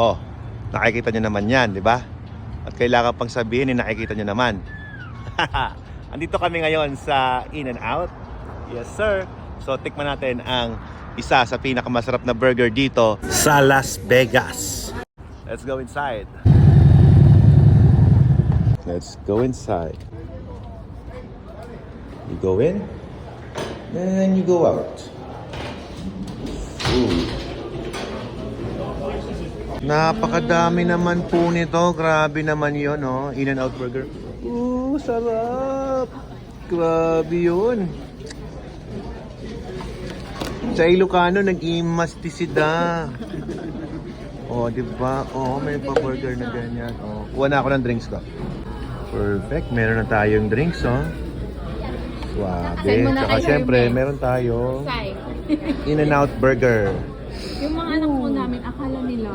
Oh, nakikita nyo naman yan, di ba? At kailangan pang sabihin, eh, nakikita nyo naman. Andito kami ngayon sa In and Out. Yes, sir. So, tikman natin ang isa sa pinakamasarap na burger dito sa Las Vegas. Let's go inside. Let's go inside. You go in, then you go out. Ooh. Napakadami naman po nito. Grabe naman yun, no? In and Out Burger. Ooh, sarap! Grabe yun. Sa Ilocano, nag-imastisida. Oh, di ba? Oh, may pa-burger na ganyan. Oh, kuha na ako ng drinks ko. Perfect. Meron na tayong drinks, oh. Kay syempre, Hermes. meron tayong Sai. In and Out Burger. Yung mga anak po namin, akala nila